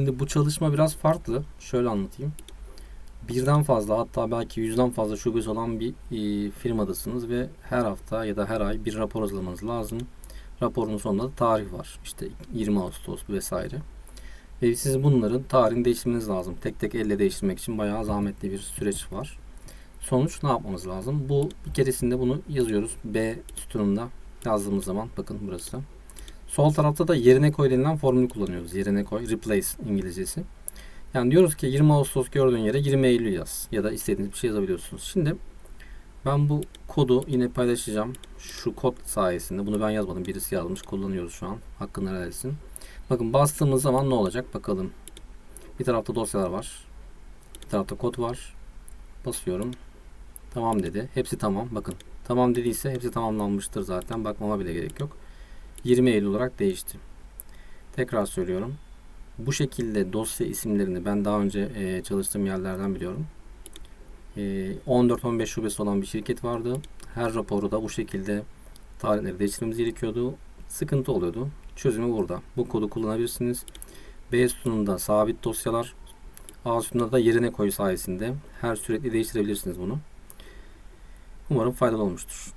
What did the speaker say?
Şimdi bu çalışma biraz farklı. Şöyle anlatayım. Birden fazla hatta belki yüzden fazla şubesi olan bir e, firmadasınız ve her hafta ya da her ay bir rapor hazırlamanız lazım. Raporun sonunda da tarih var. İşte 20 Ağustos vesaire. Ve siz bunların tarihini değiştirmeniz lazım. Tek tek elle değiştirmek için bayağı zahmetli bir süreç var. Sonuç ne yapmamız lazım? Bu bir keresinde bunu yazıyoruz. B sütununda yazdığımız zaman bakın burası. Sol tarafta da yerine koy denilen formülü kullanıyoruz. Yerine koy, replace İngilizcesi. Yani diyoruz ki 20 Ağustos gördüğün yere 20 Eylül yaz. Ya da istediğiniz bir şey yazabiliyorsunuz. Şimdi ben bu kodu yine paylaşacağım. Şu kod sayesinde. Bunu ben yazmadım. Birisi yazmış. Kullanıyoruz şu an. Hakkını helal etsin. Bakın bastığımız zaman ne olacak? Bakalım. Bir tarafta dosyalar var. Bir tarafta kod var. Basıyorum. Tamam dedi. Hepsi tamam. Bakın. Tamam dediyse hepsi tamamlanmıştır zaten. Bakmama bile gerek yok. 20 Eylül olarak değişti. Tekrar söylüyorum. Bu şekilde dosya isimlerini ben daha önce e, çalıştığım yerlerden biliyorum. E, 14-15 şubesi olan bir şirket vardı. Her raporu da bu şekilde tarihleri değiştirmemiz gerekiyordu. Sıkıntı oluyordu. Çözümü burada. Bu kodu kullanabilirsiniz. B sütununda sabit dosyalar, A sütununda da yerine koy sayesinde her sürekli değiştirebilirsiniz bunu. Umarım faydalı olmuştur.